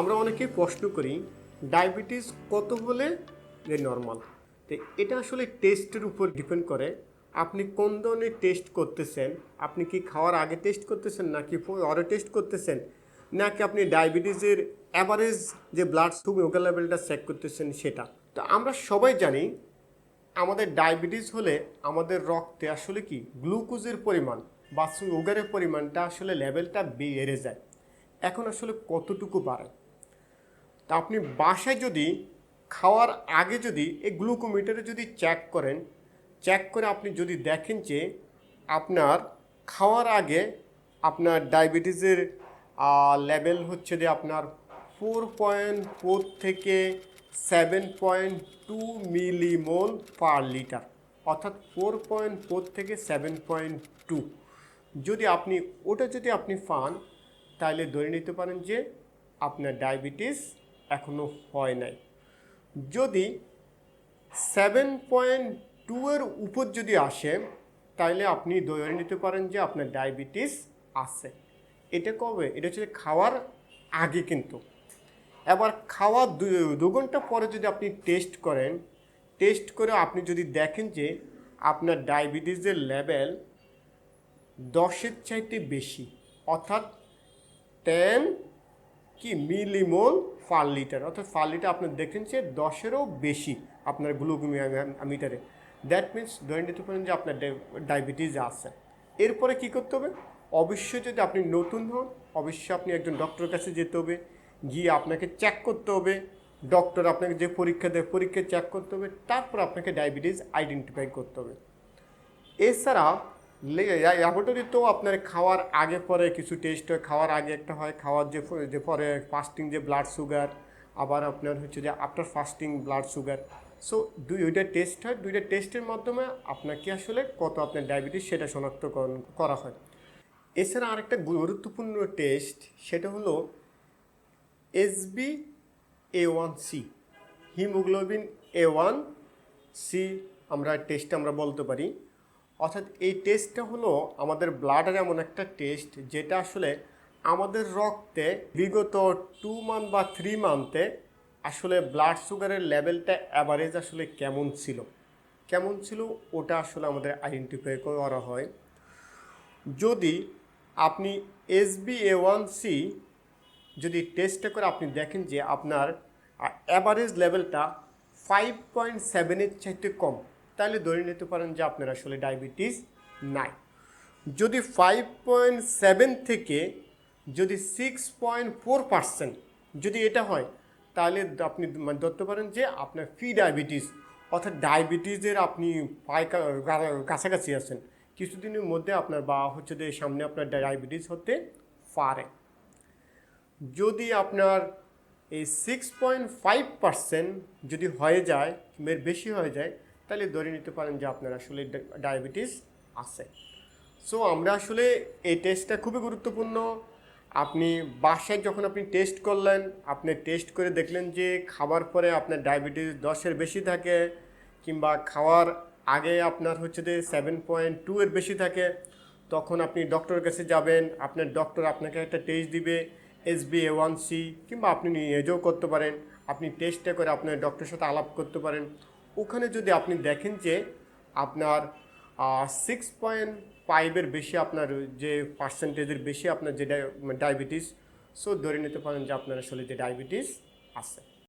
আমরা অনেকেই প্রশ্ন করি, ডায়াবেটিস কত হলে নর্মাল তো এটা আসলে টেস্টের উপর ডিপেন্ড করে। আপনি কোন ধরনের টেস্ট করতেছেন? আপনি কি খাওয়ার আগে টেস্ট করতেছেন, নাকি পরে টেস্ট করতেছেন? নাকি আপনি ডায়াবেটিসের অ্যাভারেজ যে ব্লাড সুগার লেভেলটা চেক করতেছেন সেটা? তো আমরা সবাই জানি, আমাদের ডায়াবেটিস হলে আমাদের রক্তে আসলে কি? গ্লুকোজের পরিমাণ বা সুগারের পরিমাণটা আসলে লেভেলটা বেড়ে যায়। এখন আসলে কতটুকু বাড়ে তা আপনি বাসায় যদি খাওয়ার আগে যদি এই গ্লুকোমিটারে যদি চেক করেন চেক করে আপনি যদি দেখেন যে আপনার খাওয়ার আগে আপনার ডায়াবেটিসের লেভেল হচ্ছে যে আপনার ফোর পয়েন্ট ফোর থেকে seven point two millimole per litre অর্থাৎ ফোর পয়েন্ট ফোর থেকে সেভেন পয়েন্ট টু যদি আপনি, ওটা যদি আপনি পান, তাহলে ধরে নিতে পারেন যে আপনার ডায়াবেটিস এখনও হয় নাই। যদি সেভেন পয়েন্ট টু এর উপর যদি আসে তাহলে আপনি ধরে নিতে পারেন যে আপনার ডায়াবেটিস আছে। এটা কবে? এটা হচ্ছে খাওয়ার আগে কিন্তু। এবার খাওয়ার দু- দু ঘণ্টা পরে যদি আপনি টেস্ট করেন টেস্ট করে আপনি যদি দেখেন যে আপনার ডায়াবেটিসের লেভেল দশের চাইতে বেশি, অর্থাৎ টেন কি মিলিমোল পার লিটার? অর্থাৎ পার লিটার আপনার দেখেন যে দশেরও বেশি আপনার গ্লুকোমিটারে দ্যাট মিন্স ধরে নিতে পারেন যে আপনার ডায়াবেটিস আছে। এরপরে কি করতে হবে? অবশ্যই যদি আপনি নতুন হন, অবশ্যই আপনি একজন ডক্টরের কাছে যেতে হবে। গিয়ে আপনাকে চেক করতে হবে। ডক্টর আপনাকে যে পরীক্ষা দেয়, পরীক্ষা চেক করতে হবে। তারপর আপনাকে ডায়াবেটিস আইডেন্টিফাই করতে হবে। এছাড়া ল্যাবরেটরি তো আপনার খাওয়ার আগে পরে কিছু টেস্ট হয়, খাওয়ার আগে একটা হয়, খাওয়ার যে যে পরে ফাস্টিং যে ব্লাড সুগার আবার আপনার হচ্ছে যে after fasting blood sugar so দুইটা টেস্ট হয়, দুইটা টেস্টের মাধ্যমে আপনাকে আসলে কত আপনার ডায়াবেটিস সেটা শনাক্তকরণ করা হয়। এছাড়া আরেকটা গুরুত্বপূর্ণ টেস্ট সেটা হলো SB A one C hemoglobin A one C আমরা টেস্ট আমরা বলতে পারি। অর্থাৎ এই টেস্টটা হলো আমাদের ব্লাডের এমন একটা টেস্ট যেটা আসলে আমাদের রক্তে বিগত টু মান্থ বা থ্রি মান্থে আসলে ব্লাড সুগারের লেভেলটা অ্যাভারেজ আসলে কেমন ছিল? কেমন ছিল? ওটা আসলে আমাদের আইডেন্টিফাই করা হয়। যদি আপনি এসবি এ ওয়ান সি যদি টেস্টটা করে আপনি দেখেন যে আপনার অ্যাভারেজ লেভেলটা ফাইভ পয়েন্ট সেভেনের চাইতে কম তাহলে ধরে নিতে পারেন যে আপনার আসলে ডায়াবেটিস নাই। যদি ফাইভ পয়েন্ট সেভেন থেকে যদি সিক্স পয়েন্ট ফোর পার্সেন্ট যদি এটা হয়, তাহলে আপনি মানে ধরতে পারেন যে আপনার ফি ডায়াবেটিস অর্থাৎ ডায়াবেটিসের আপনি পায় কাছাকাছি আছেন, কিছুদিনের মধ্যে আপনার বা হচ্ছে যে সামনে আপনার ডায়াবেটিস হতে পারে। যদি আপনার এই সিক্স পয়েন্ট ফাইভ পার্সেন্ট যদি হয়ে যায় বেশি হয়ে যায় তাহলে ধরে নিতে পারেন যে আপনার আসলে ডায়াবেটিস আছে। সো আমরা আসলে এই টেস্টটা খুবই গুরুত্বপূর্ণ। আপনি বাসায় যখন আপনি টেস্ট করলেন, আপনি টেস্ট করে দেখলেন যে খাবার পরে আপনার ডায়াবেটিস দশের বেশি থাকে কিংবা খাওয়ার আগে আপনার হচ্ছে যে সেভেন পয়েন্ট টু এর বেশি থাকে, তখন আপনি ডক্টরের কাছে যাবেন, আপনার ডক্টর আপনাকে একটা টেস্ট দিবে S B A one C কিংবা আপনি নিজেও করতে পারেন। আপনি টেস্টটা করে আপনার ডক্টরের সাথে আলাপ করতে পারেন। ওখানে যদি আপনি দেখেন যে আপনার সিক্স পয়েন্ট ফাইভের বেশি আপনার যে পার্সেন্টেজের বেশি আপনার যে ডায়াবেটিস সো ধরে নিতে পারেন যে আপনার আসলে যে ডায়াবেটিস আছে।